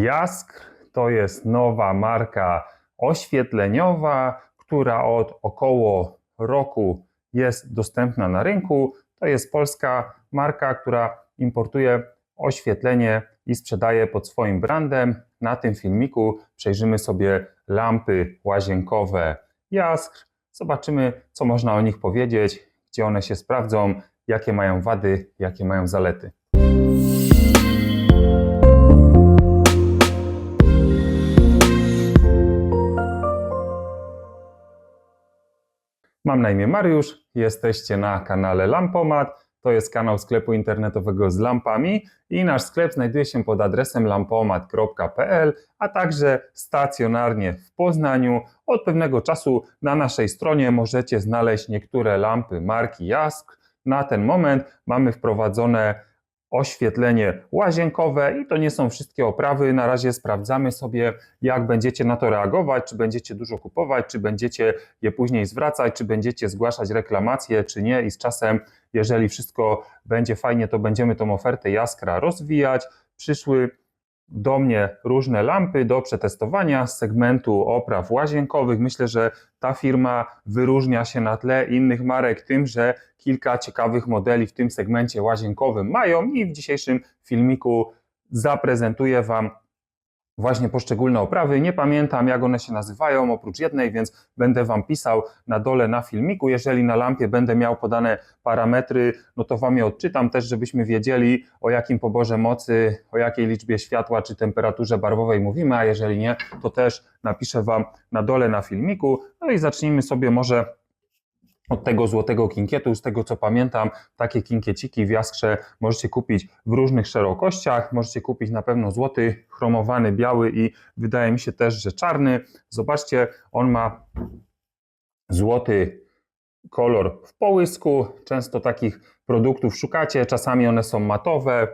Jaskr to jest nowa marka oświetleniowa, która od około roku jest dostępna na rynku. To jest polska marka, która importuje oświetlenie i sprzedaje pod swoim brandem. Na tym filmiku przejrzymy sobie lampy łazienkowe Jaskr. Zobaczymy, co można o nich powiedzieć, gdzie one się sprawdzą, jakie mają wady, jakie mają zalety. Mam na imię Mariusz, jesteście na kanale Lampomat. To jest kanał sklepu internetowego z lampami i nasz sklep znajduje się pod adresem lampomat.pl, a także stacjonarnie w Poznaniu. Od pewnego czasu na naszej stronie możecie znaleźć niektóre lampy marki Jask. Na ten moment mamy wprowadzone oświetlenie łazienkowe i to nie są wszystkie oprawy. Na razie sprawdzamy sobie, jak będziecie na to reagować, czy będziecie dużo kupować, czy będziecie je później zwracać, czy będziecie zgłaszać reklamacje, czy nie. I z czasem, jeżeli wszystko będzie fajnie, to będziemy tą ofertę Jaskra rozwijać. Przyszły do mnie różne lampy do przetestowania z segmentu opraw łazienkowych. Myślę, że ta firma wyróżnia się na tle innych marek tym, że kilka ciekawych modeli w tym segmencie łazienkowym mają i w dzisiejszym filmiku zaprezentuję Wam właśnie poszczególne oprawy. Nie pamiętam, jak one się nazywają, oprócz jednej, więc będę Wam pisał na dole na filmiku. Jeżeli na lampie będę miał podane parametry, no to Wam je odczytam też, żebyśmy wiedzieli, o jakim poborze mocy, o jakiej liczbie światła czy temperaturze barwowej mówimy, a jeżeli nie, to też napiszę Wam na dole na filmiku. No i zacznijmy sobie może od tego złotego kinkietu. Z tego co pamiętam, takie kinkieciki w Jaskrze możecie kupić w różnych szerokościach. Możecie kupić na pewno złoty, chromowany, biały i wydaje mi się też, że czarny. Zobaczcie, on ma złoty kolor w połysku. Często takich produktów szukacie, czasami one są matowe,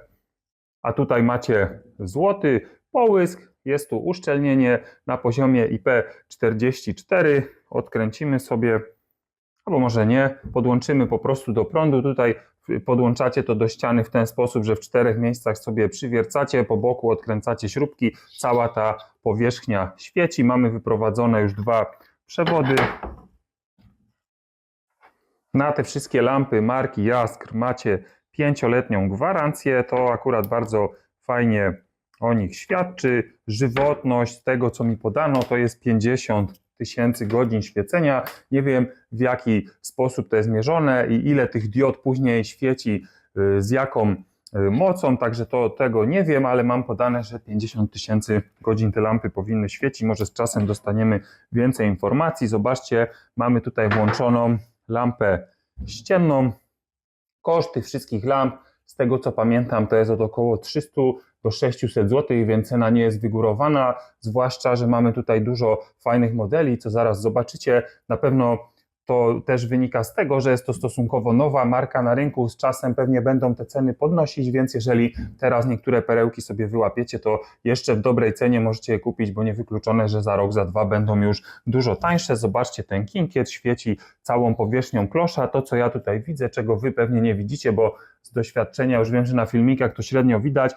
a tutaj macie złoty połysk. Jest tu uszczelnienie na poziomie IP44. Odkręcimy sobie albo może nie, podłączymy po prostu do prądu. Tutaj podłączacie to do ściany w ten sposób, że w czterech miejscach sobie przywiercacie, po boku odkręcacie śrubki, cała ta powierzchnia świeci. Mamy wyprowadzone już dwa przewody. Na te wszystkie lampy marki Jaskr macie pięcioletnią gwarancję. To akurat bardzo fajnie o nich świadczy. Żywotność tego, co mi podano, to jest 50 tysięcy godzin świecenia. Nie wiem w jaki sposób to jest mierzone i ile tych diod później świeci y, z jaką y, mocą, także to tego nie wiem, ale mam podane, że 50 tysięcy godzin te lampy powinny świecić. Może z czasem dostaniemy więcej informacji. Zobaczcie, mamy tutaj włączoną lampę ścienną. Koszt tych wszystkich lamp, z tego co pamiętam, to jest od około 300 do 600 zł, więc cena nie jest wygórowana, zwłaszcza, że mamy tutaj dużo fajnych modeli, co zaraz zobaczycie. Na pewno to też wynika z tego, że jest to stosunkowo nowa marka na rynku. Z czasem pewnie będą te ceny podnosić, więc jeżeli teraz niektóre perełki sobie wyłapiecie, to jeszcze w dobrej cenie możecie je kupić, bo niewykluczone, że za rok, za dwa będą już dużo tańsze. Zobaczcie, ten kinkiet świeci całą powierzchnią klosza. To, co ja tutaj widzę, czego wy pewnie nie widzicie, bo z doświadczenia już wiem, że na filmikach to średnio widać,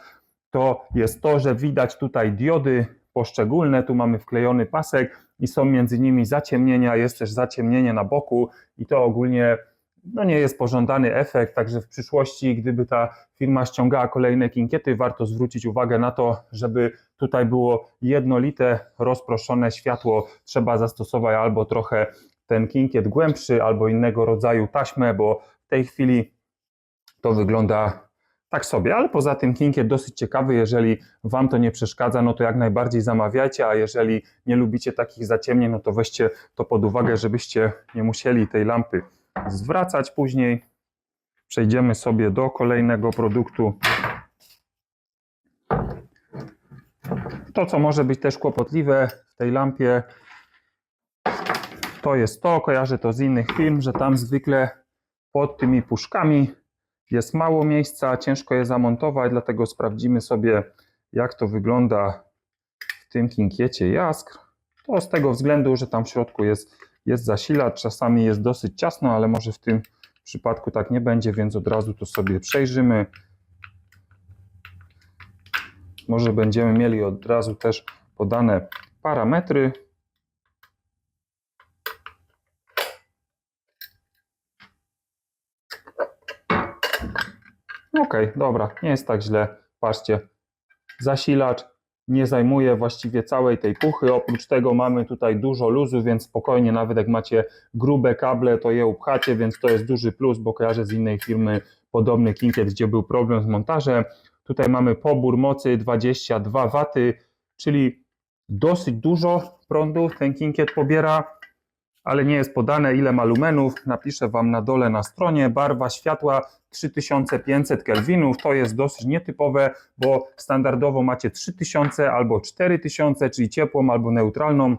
to jest to, że widać tutaj diody poszczególne. Tu mamy wklejony pasek i są między nimi zaciemnienia, jest też zaciemnienie na boku i to ogólnie no nie jest pożądany efekt, także w przyszłości, gdyby ta firma ściągała kolejne kinkiety, warto zwrócić uwagę na to, żeby tutaj było jednolite, rozproszone światło. Trzeba zastosować albo trochę ten kinkiet głębszy, albo innego rodzaju taśmę, bo w tej chwili to wygląda tak sobie, ale poza tym kinkiet dosyć ciekawy, jeżeli Wam to nie przeszkadza, no to jak najbardziej zamawiajcie, a jeżeli nie lubicie takich zaciemnień, no to weźcie to pod uwagę, żebyście nie musieli tej lampy zwracać później. Przejdziemy sobie do kolejnego produktu. To, co może być też kłopotliwe w tej lampie, to jest to, kojarzę to z innych firm, że tam zwykle pod tymi puszkami jest mało miejsca, ciężko je zamontować, dlatego sprawdzimy sobie, jak to wygląda w tym kinkiecie Jaskr. To z tego względu, że tam w środku jest, jest zasilacz, czasami jest dosyć ciasno, ale może w tym przypadku tak nie będzie, więc od razu to sobie przejrzymy. Może będziemy mieli od razu też podane parametry. Ok, dobra, nie jest tak źle. Patrzcie, zasilacz nie zajmuje właściwie całej tej puchy. Oprócz tego mamy tutaj dużo luzu, więc spokojnie, nawet jak macie grube kable, to je upchacie, więc to jest duży plus, bo kojarzę z innej firmy podobny kinkiet, gdzie był problem z montażem. Tutaj mamy pobór mocy 22 W, czyli dosyć dużo prądu ten kinkiet pobiera, ale nie jest podane ile ma lumenów. Napiszę Wam na dole na stronie. Barwa światła 3500 kelwinów. To jest dosyć nietypowe, bo standardowo macie 3000 albo 4000, czyli ciepłą albo neutralną.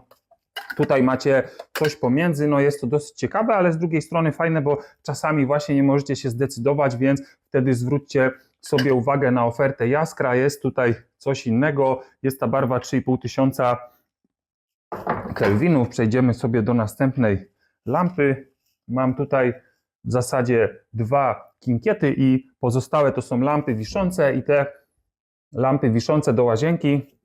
Tutaj macie coś pomiędzy, no jest to dosyć ciekawe, ale z drugiej strony fajne, bo czasami właśnie nie możecie się zdecydować, więc wtedy zwróćcie sobie uwagę na ofertę Jaskra. Jest tutaj coś innego, jest ta barwa 3500 kelwinów. Przejdziemy sobie do następnej lampy. Mam tutaj w zasadzie dwa kinkiety i pozostałe to są lampy wiszące i te lampy wiszące do łazienki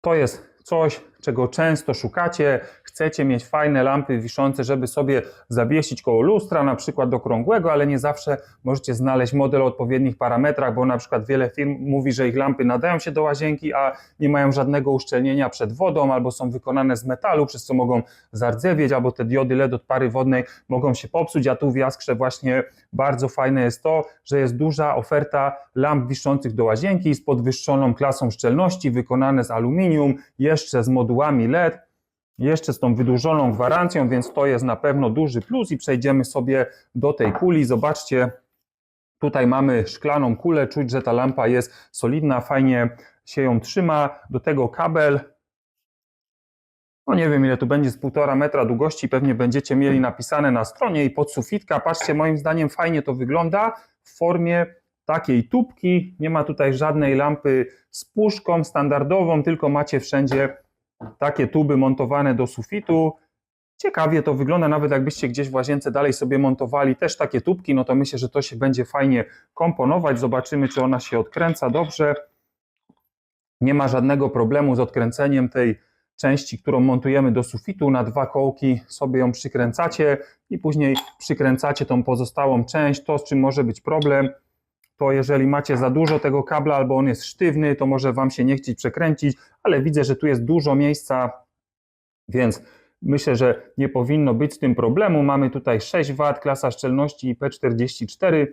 to jest coś, czego często szukacie. Chcecie mieć fajne lampy wiszące, żeby sobie zawiesić koło lustra, na przykład okrągłego, ale nie zawsze możecie znaleźć model o odpowiednich parametrach, bo na przykład wiele firm mówi, że ich lampy nadają się do łazienki, a nie mają żadnego uszczelnienia przed wodą, albo są wykonane z metalu, przez co mogą zardzewieć, albo te diody LED od pary wodnej mogą się popsuć, a tu w Jaskrze właśnie bardzo fajne jest to, że jest duża oferta lamp wiszących do łazienki z podwyższoną klasą szczelności, wykonane z aluminium, jeszcze z modułami LED, jeszcze z tą wydłużoną gwarancją, więc to jest na pewno duży plus i przejdziemy sobie do tej kuli. Zobaczcie, tutaj mamy szklaną kulę, czuć, że ta lampa jest solidna, fajnie się ją trzyma. Do tego kabel, no nie wiem ile tu będzie, z półtora metra długości, pewnie będziecie mieli napisane na stronie i podsufitka. Patrzcie, moim zdaniem fajnie to wygląda w formie takiej tubki. Nie ma tutaj żadnej lampy z puszką standardową, tylko macie wszędzie takie tuby montowane do sufitu. Ciekawie to wygląda, nawet jakbyście gdzieś w łazience dalej sobie montowali też takie tubki, no to myślę, że to się będzie fajnie komponować. Zobaczymy, czy ona się odkręca dobrze. Nie ma żadnego problemu z odkręceniem tej części, którą montujemy do sufitu. Na dwa kołki sobie ją przykręcacie i później przykręcacie tą pozostałą część. To, z czym może być problem, to jeżeli macie za dużo tego kabla albo on jest sztywny, to może Wam się nie chcieć przekręcić, ale widzę, że tu jest dużo miejsca, więc myślę, że nie powinno być z tym problemu. Mamy tutaj 6 W, klasa szczelności IP44,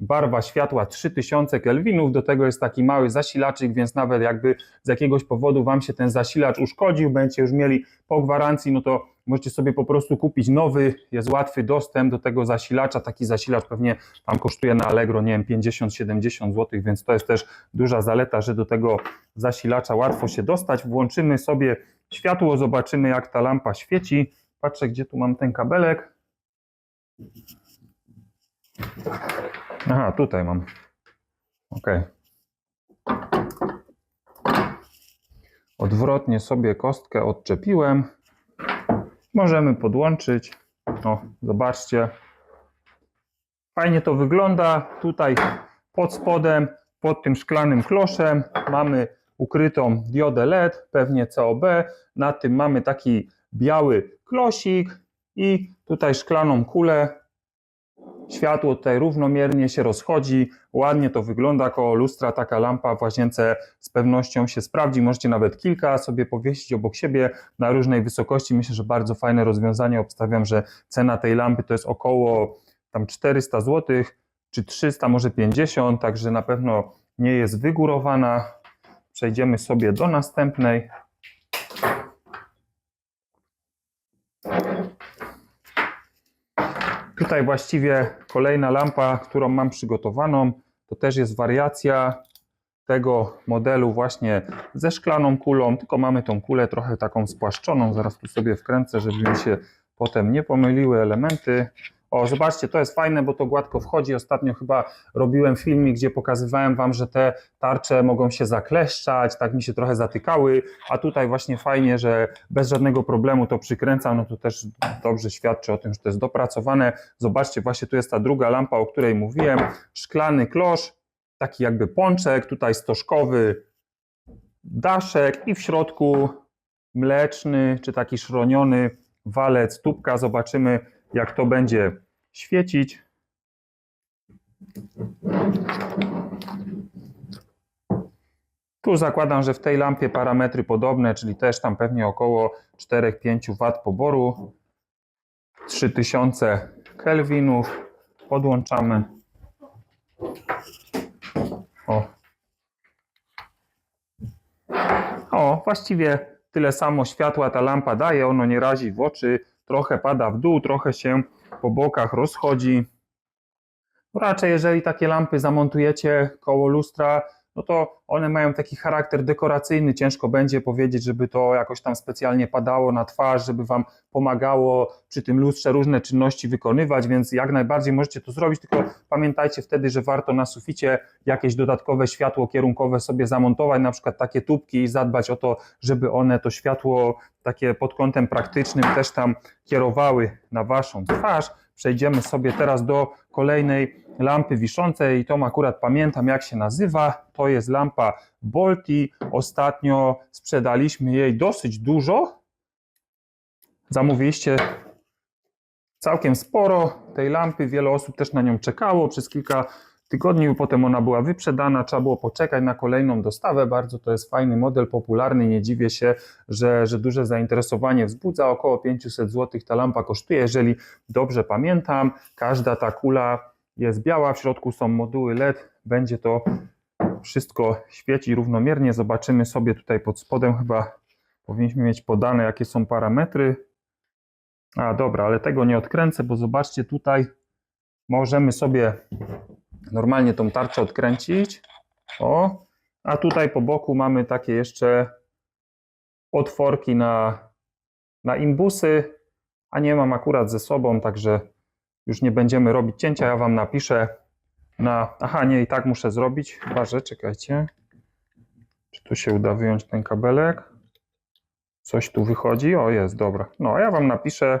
barwa światła 3000 kelwinów, do tego jest taki mały zasilaczyk, więc nawet jakby z jakiegoś powodu Wam się ten zasilacz uszkodził, będziecie już mieli po gwarancji, no to możecie sobie po prostu kupić nowy, jest łatwy dostęp do tego zasilacza, taki zasilacz pewnie tam kosztuje na Allegro, nie wiem, 50-70 zł, więc to jest też duża zaleta, że do tego zasilacza łatwo się dostać. Włączymy sobie światło, zobaczymy jak ta lampa świeci. Patrzę, gdzie tu mam ten kabelek. Aha, tutaj mam. Ok. Odwrotnie sobie kostkę odczepiłem. Możemy podłączyć. O, zobaczcie. Fajnie to wygląda. Tutaj pod spodem, pod tym szklanym kloszem mamy ukrytą diodę LED, pewnie COB. Na tym mamy taki biały klosik i tutaj szklaną kulę Światło tutaj równomiernie się rozchodzi, ładnie to wygląda koło lustra, taka lampa w łazience z pewnością się sprawdzi, możecie nawet kilka sobie powiesić obok siebie na różnej wysokości, myślę, że bardzo fajne rozwiązanie, obstawiam, że cena tej lampy to jest około tam 400 zł, czy 300, może 50, także na pewno nie jest wygórowana. Przejdziemy sobie do następnej. Tutaj właściwie kolejna lampa, którą mam przygotowaną, to też jest wariacja tego modelu właśnie ze szklaną kulą, tylko mamy tą kulę trochę taką spłaszczoną, zaraz tu sobie wkręcę, żeby mi się potem nie pomyliły elementy. O, zobaczcie, to jest fajne, bo to gładko wchodzi. Ostatnio chyba robiłem filmik, gdzie pokazywałem Wam, że te tarcze mogą się zakleszczać, tak mi się trochę zatykały, a tutaj właśnie fajnie, że bez żadnego problemu to przykręcam, no to też dobrze świadczy o tym, że to jest dopracowane. Zobaczcie, właśnie tu jest ta druga lampa, o której mówiłem, szklany klosz, taki jakby pączek, tutaj stożkowy, daszek i w środku mleczny czy taki szroniony walec tubka. Zobaczymy, jak to będzie świecić. Tu zakładam, że w tej lampie parametry podobne, czyli też tam pewnie około 4-5 W poboru. 3000 kelwinów. Podłączamy. O. O, właściwie tyle samo światła ta lampa daje, ono nie razi w oczy, trochę pada w dół, trochę się po bokach rozchodzi. Raczej jeżeli takie lampy zamontujecie koło lustra, no to one mają taki charakter dekoracyjny. Ciężko będzie powiedzieć, żeby to jakoś tam specjalnie padało na twarz, żeby Wam pomagało przy tym lustrze różne czynności wykonywać, więc jak najbardziej możecie to zrobić, tylko pamiętajcie wtedy, że warto na suficie jakieś dodatkowe światło kierunkowe sobie zamontować, na przykład takie tubki i zadbać o to, żeby one to światło takie pod kątem praktycznym też tam kierowały na Waszą twarz. Przejdziemy sobie teraz do kolejnej lampy wiszącej i tą akurat pamiętam jak się nazywa. To jest lampa Bolti. Ostatnio sprzedaliśmy jej dosyć dużo. Zamówiliście całkiem sporo tej lampy. Wiele osób też na nią czekało przez kilka tygodni. Potem ona była wyprzedana. Trzeba było poczekać na kolejną dostawę. Bardzo to jest fajny model, popularny. Nie dziwię się, że, że duże zainteresowanie wzbudza. Około 500 zł ta lampa kosztuje, jeżeli dobrze pamiętam. Każda ta kula jest biała, w środku są moduły LED, będzie to wszystko świeci równomiernie. Zobaczymy sobie tutaj pod spodem, chyba powinniśmy mieć podane, jakie są parametry. A dobra, ale tego nie odkręcę, bo zobaczcie tutaj możemy sobie normalnie tą tarczę odkręcić. O, a tutaj po boku mamy takie jeszcze otworki na, na imbusy, a nie mam akurat ze sobą, także już nie będziemy robić cięcia, ja Wam napiszę na... Aha, nie, i tak muszę zrobić, chyba że, czekajcie. Czy tu się uda wyjąć ten kabelek? Coś tu wychodzi? O, jest, dobra. No, ja Wam napiszę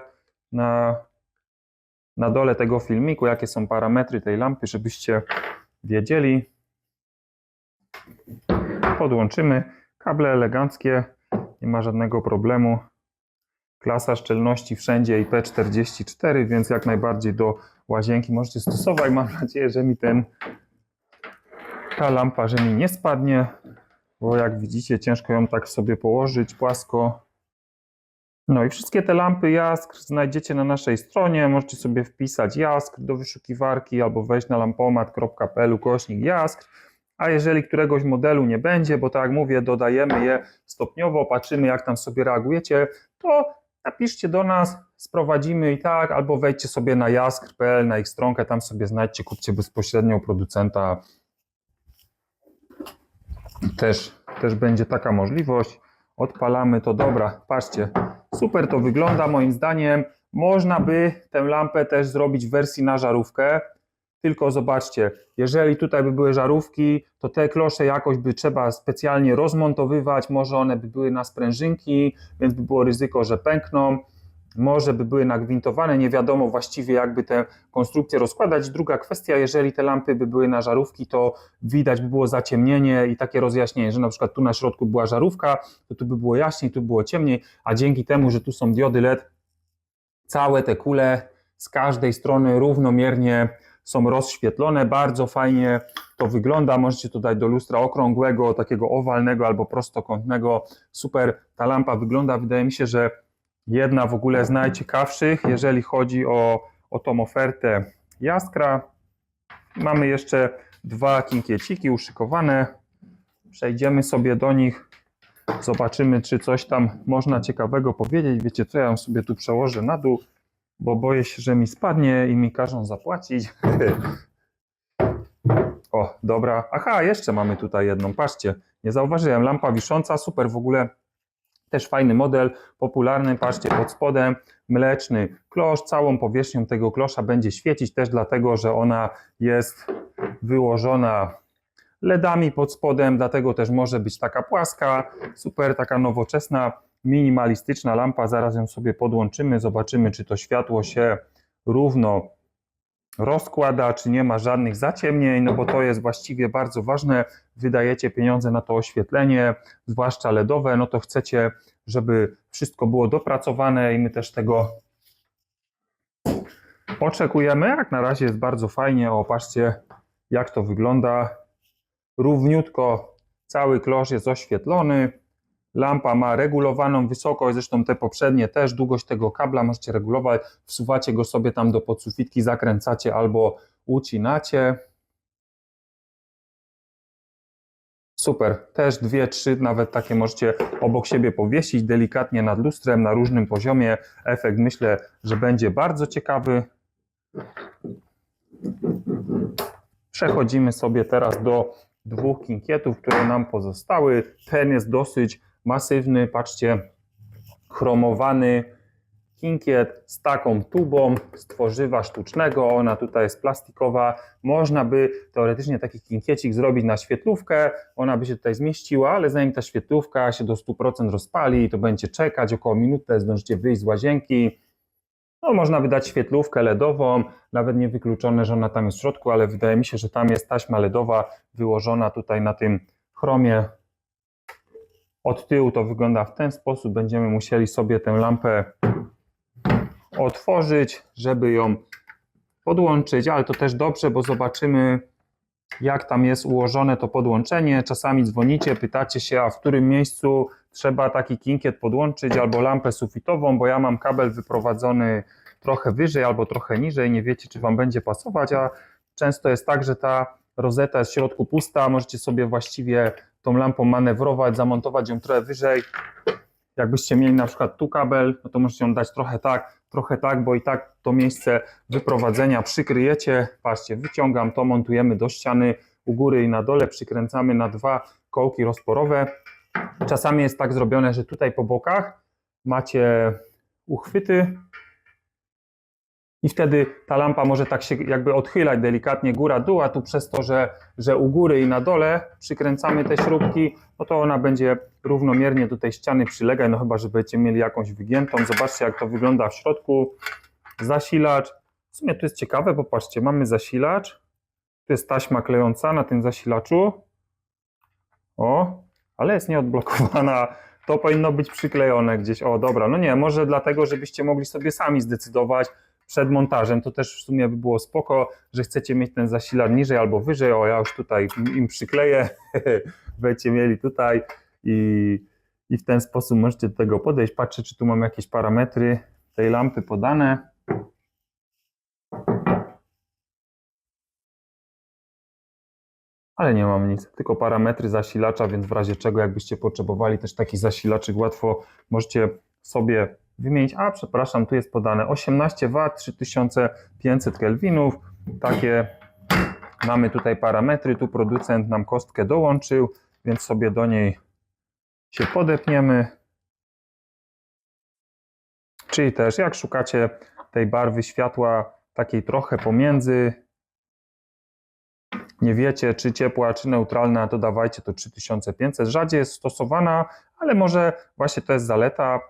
na, na dole tego filmiku, jakie są parametry tej lampy, żebyście wiedzieli. Podłączymy. Kable eleganckie, nie ma żadnego problemu. Klasa szczelności wszędzie IP44, więc jak najbardziej do łazienki możecie stosować. Mam nadzieję, że mi ten ta lampa, że mi nie spadnie, bo jak widzicie ciężko ją tak sobie położyć płasko. No i wszystkie te lampy Jaskr znajdziecie na naszej stronie. Możecie sobie wpisać Jaskr do wyszukiwarki albo wejść na lampomat.pl kośnik Jaskr. A jeżeli któregoś modelu nie będzie, bo tak jak mówię, dodajemy je stopniowo, patrzymy jak tam sobie reagujecie, to napiszcie do nas, sprowadzimy i tak, albo wejdźcie sobie na jaskr.pl, na ich stronkę, tam sobie znajdźcie, kupcie bezpośrednio u producenta. Też, też będzie taka możliwość. Odpalamy to, dobra, patrzcie, super to wygląda moim zdaniem. Można by tę lampę też zrobić w wersji na żarówkę, tylko zobaczcie, jeżeli tutaj by były żarówki, to te klosze jakoś by trzeba specjalnie rozmontowywać, może one by były na sprężynki, więc by było ryzyko, że pękną, może by były nagwintowane, nie wiadomo właściwie jakby te konstrukcje rozkładać. Druga kwestia, jeżeli te lampy by były na żarówki, to widać by było zaciemnienie i takie rozjaśnienie, że na przykład tu na środku była żarówka, to tu by było jaśniej, tu było ciemniej, a dzięki temu, że tu są diody LED, całe te kule z każdej strony równomiernie są rozświetlone, bardzo fajnie to wygląda. Możecie dać do lustra okrągłego, takiego owalnego albo prostokątnego. Super ta lampa wygląda. Wydaje mi się, że jedna w ogóle z najciekawszych, jeżeli chodzi o, o tą ofertę Jaskra. Mamy jeszcze dwa kinkieciki uszykowane. Przejdziemy sobie do nich. Zobaczymy, czy coś tam można ciekawego powiedzieć. Wiecie co, ja ją sobie tu przełożę na dół bo boję się, że mi spadnie i mi każą zapłacić. o, dobra. Aha, jeszcze mamy tutaj jedną. Patrzcie, nie zauważyłem. Lampa wisząca, super w ogóle. Też fajny model, popularny. Patrzcie, pod spodem mleczny klosz. Całą powierzchnią tego klosza będzie świecić, też dlatego, że ona jest wyłożona LEDami pod spodem, dlatego też może być taka płaska. Super, taka nowoczesna minimalistyczna lampa, zaraz ją sobie podłączymy, zobaczymy, czy to światło się równo rozkłada, czy nie ma żadnych zaciemnień, no bo to jest właściwie bardzo ważne. Wydajecie pieniądze na to oświetlenie, zwłaszcza LEDowe, no to chcecie, żeby wszystko było dopracowane i my też tego oczekujemy. Jak na razie jest bardzo fajnie. O, patrzcie, jak to wygląda. Równiutko cały klosz jest oświetlony. Lampa ma regulowaną wysokość, zresztą te poprzednie też, długość tego kabla możecie regulować. Wsuwacie go sobie tam do podsufitki, zakręcacie albo ucinacie. Super, też dwie, trzy, nawet takie możecie obok siebie powiesić, delikatnie nad lustrem, na różnym poziomie. Efekt myślę, że będzie bardzo ciekawy. Przechodzimy sobie teraz do dwóch kinkietów, które nam pozostały. Ten jest dosyć masywny, patrzcie, chromowany kinkiet z taką tubą z tworzywa sztucznego. Ona tutaj jest plastikowa. Można by teoretycznie taki kinkiecik zrobić na świetlówkę. Ona by się tutaj zmieściła, ale zanim ta świetlówka się do 100% rozpali, to będzie czekać około minutę, zdążycie wyjść z łazienki. No, można wydać świetlówkę LEDową, nawet nie wykluczone, że ona tam jest w środku, ale wydaje mi się, że tam jest taśma LEDowa wyłożona tutaj na tym chromie. Od tyłu to wygląda w ten sposób. Będziemy musieli sobie tę lampę otworzyć, żeby ją podłączyć, ale to też dobrze, bo zobaczymy, jak tam jest ułożone to podłączenie. Czasami dzwonicie, pytacie się, a w którym miejscu trzeba taki kinkiet podłączyć albo lampę sufitową, bo ja mam kabel wyprowadzony trochę wyżej albo trochę niżej, nie wiecie, czy Wam będzie pasować, a często jest tak, że ta rozeta jest w środku pusta, możecie sobie właściwie tą lampą manewrować, zamontować ją trochę wyżej. Jakbyście mieli na przykład tu kabel, no to możecie ją dać trochę tak, trochę tak, bo i tak to miejsce wyprowadzenia przykryjecie. Patrzcie, wyciągam to, montujemy do ściany u góry i na dole, przykręcamy na dwa kołki rozporowe. Czasami jest tak zrobione, że tutaj po bokach macie uchwyty i wtedy ta lampa może tak się jakby odchylać delikatnie góra-dół, a tu przez to, że, że u góry i na dole przykręcamy te śrubki, no to ona będzie równomiernie do tej ściany przylegać, no chyba, że będziecie mieli jakąś wygiętą. Zobaczcie, jak to wygląda w środku. Zasilacz. W sumie to jest ciekawe, bo patrzcie, mamy zasilacz. Tu jest taśma klejąca na tym zasilaczu. O, ale jest nieodblokowana. To powinno być przyklejone gdzieś. O, dobra, no nie, może dlatego, żebyście mogli sobie sami zdecydować przed montażem. To też w sumie by było spoko, że chcecie mieć ten zasilacz niżej albo wyżej. O, ja już tutaj im przykleję. Będziecie mieli tutaj i, i w ten sposób możecie do tego podejść. Patrzę, czy tu mam jakieś parametry tej lampy podane. Ale nie mam nic, tylko parametry zasilacza, więc w razie czego, jakbyście potrzebowali też taki zasilaczyk, łatwo możecie sobie wymienić. A, przepraszam, tu jest podane 18 W, 3500 Kelvinów. Takie mamy tutaj parametry. Tu producent nam kostkę dołączył, więc sobie do niej się podepniemy. Czyli też, jak szukacie tej barwy światła, takiej trochę pomiędzy, nie wiecie, czy ciepła, czy neutralna, to dawajcie to 3500. Rzadziej jest stosowana, ale może właśnie to jest zaleta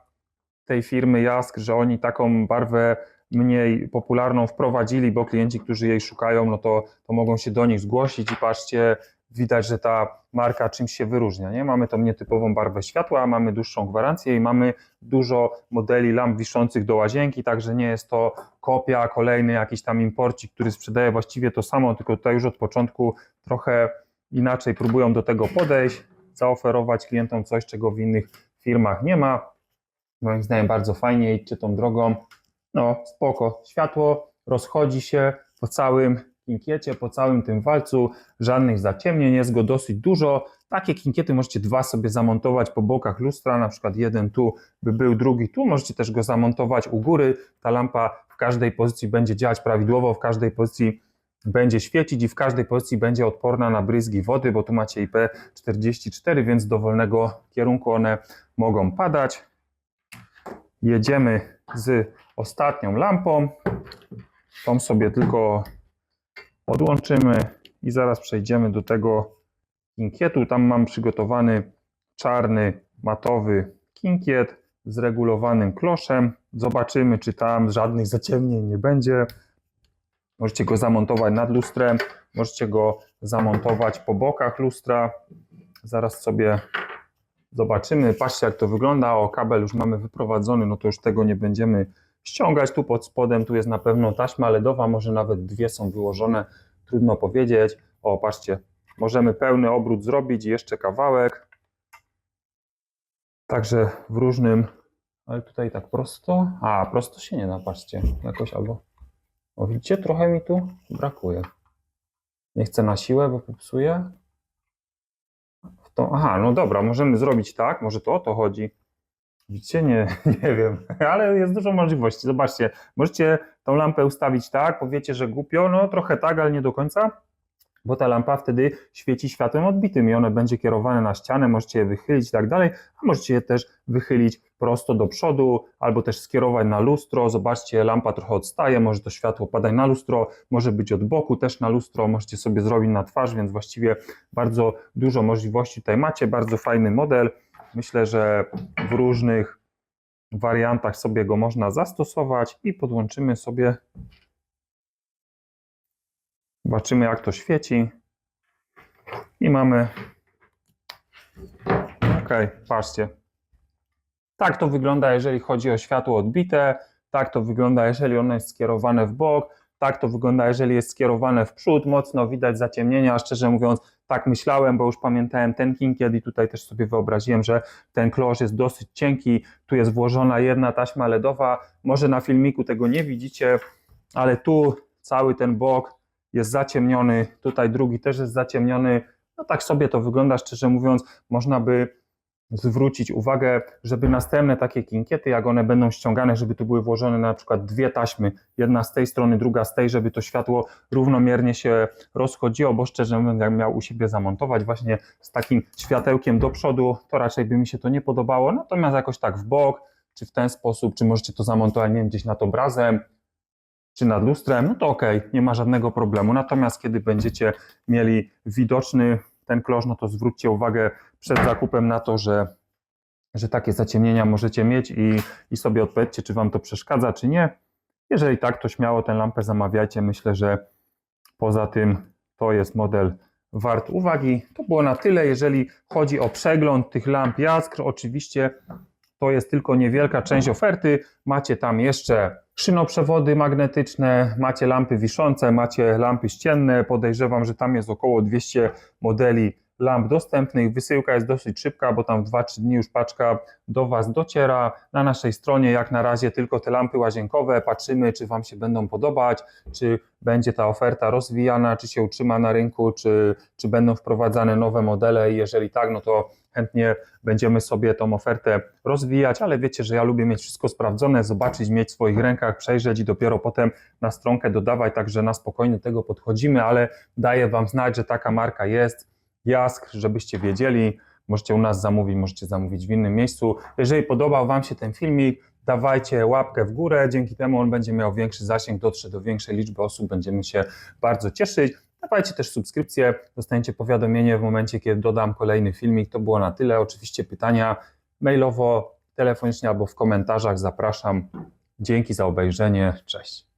tej firmy Jask, że oni taką barwę mniej popularną wprowadzili, bo klienci, którzy jej szukają, no to, to mogą się do nich zgłosić i patrzcie, widać, że ta marka czymś się wyróżnia. Nie? Mamy tą nietypową barwę światła, mamy dłuższą gwarancję i mamy dużo modeli lamp wiszących do łazienki, także nie jest to kopia, kolejny jakiś tam imporcik, który sprzedaje właściwie to samo, tylko tutaj już od początku trochę inaczej próbują do tego podejść, zaoferować klientom coś, czego w innych firmach nie ma. Moim zdaniem bardzo fajnie, idźcie tą drogą. No, spoko. Światło rozchodzi się po całym kinkiecie, po całym tym walcu, żadnych zaciemnień, jest go dosyć dużo. Takie kinkiety możecie dwa sobie zamontować po bokach lustra, na przykład jeden tu by był, drugi tu. Możecie też go zamontować u góry. Ta lampa w każdej pozycji będzie działać prawidłowo, w każdej pozycji będzie świecić i w każdej pozycji będzie odporna na bryzgi wody, bo tu macie IP44, więc z dowolnego kierunku one mogą padać. Jedziemy z ostatnią lampą. Tą sobie tylko podłączymy i zaraz przejdziemy do tego kinkietu. Tam mam przygotowany czarny, matowy kinkiet z regulowanym kloszem. Zobaczymy, czy tam żadnych zaciemnień nie będzie. Możecie go zamontować nad lustrem, możecie go zamontować po bokach lustra. Zaraz sobie zobaczymy. Patrzcie, jak to wygląda. O, kabel już mamy wyprowadzony, no to już tego nie będziemy ściągać. Tu pod spodem, tu jest na pewno taśma LEDowa, może nawet dwie są wyłożone, trudno powiedzieć. O, patrzcie, możemy pełny obrót zrobić i jeszcze kawałek. Także w różnym, ale tutaj tak prosto. A, prosto się nie da, patrzcie. Jakoś albo. O, widzicie, trochę mi tu brakuje. Nie chcę na siłę, bo popsuję. To, aha, no dobra, możemy zrobić tak, może to o to chodzi. Widzicie, nie, nie wiem, ale jest dużo możliwości. Zobaczcie, możecie tą lampę ustawić tak, powiecie, że głupio, no trochę tak, ale nie do końca, bo ta lampa wtedy świeci światłem odbitym i one będzie kierowane na ścianę, możecie je wychylić i tak dalej, a możecie je też wychylić prosto do przodu, albo też skierować na lustro. Zobaczcie, lampa trochę odstaje, może to światło padać na lustro, może być od boku też na lustro, możecie sobie zrobić na twarz, więc właściwie bardzo dużo możliwości tutaj macie. Bardzo fajny model. Myślę, że w różnych wariantach sobie go można zastosować i podłączymy sobie. Zobaczymy, jak to świeci. I mamy. Ok, patrzcie. Tak to wygląda, jeżeli chodzi o światło odbite. Tak to wygląda, jeżeli ono jest skierowane w bok. Tak to wygląda, jeżeli jest skierowane w przód. Mocno widać zaciemnienia. Szczerze mówiąc, tak myślałem, bo już pamiętałem ten kinkiet i tutaj też sobie wyobraziłem, że ten klosz jest dosyć cienki. Tu jest włożona jedna taśma LEDowa. Może na filmiku tego nie widzicie, ale tu cały ten bok jest zaciemniony. Tutaj drugi też jest zaciemniony. No tak sobie to wygląda, szczerze mówiąc, można by zwrócić uwagę, żeby następne takie kinkiety, jak one będą ściągane, żeby tu były włożone na przykład dwie taśmy, jedna z tej strony, druga z tej, żeby to światło równomiernie się rozchodziło, bo szczerze mówiąc, jak miał u siebie zamontować właśnie z takim światełkiem do przodu, to raczej by mi się to nie podobało, natomiast jakoś tak w bok, czy w ten sposób, czy możecie to zamontować, nie wiem, gdzieś nad obrazem, czy nad lustrem, no to ok, nie ma żadnego problemu. Natomiast kiedy będziecie mieli widoczny ten klosz, no to zwróćcie uwagę przed zakupem na to, że, że takie zaciemnienia możecie mieć i, i sobie odpowiedzcie, czy Wam to przeszkadza, czy nie. Jeżeli tak, to śmiało tę lampę zamawiajcie. Myślę, że poza tym to jest model wart uwagi. To było na tyle, jeżeli chodzi o przegląd tych lamp Jaskr. Oczywiście to jest tylko niewielka część oferty. Macie tam jeszcze szynoprzewody magnetyczne, macie lampy wiszące, macie lampy ścienne. Podejrzewam, że tam jest około 200 modeli lamp dostępnych. Wysyłka jest dosyć szybka, bo tam w 2-3 dni już paczka do Was dociera. Na naszej stronie jak na razie tylko te lampy łazienkowe. Patrzymy, czy Wam się będą podobać, czy będzie ta oferta rozwijana, czy się utrzyma na rynku, czy, czy będą wprowadzane nowe modele jeżeli tak, no to chętnie będziemy sobie tą ofertę rozwijać, ale wiecie, że ja lubię mieć wszystko sprawdzone, zobaczyć, mieć w swoich rękach, przejrzeć i dopiero potem na stronkę dodawać, także na spokojnie tego podchodzimy, ale daję Wam znać, że taka marka jest, Jaskr, żebyście wiedzieli, możecie u nas zamówić, możecie zamówić w innym miejscu. Jeżeli podobał Wam się ten filmik, dawajcie łapkę w górę, dzięki temu on będzie miał większy zasięg, dotrze do większej liczby osób, będziemy się bardzo cieszyć. Dawajcie też subskrypcję, dostaniecie powiadomienie w momencie, kiedy dodam kolejny filmik. To było na tyle. Oczywiście pytania mailowo, telefonicznie albo w komentarzach zapraszam. Dzięki za obejrzenie. Cześć.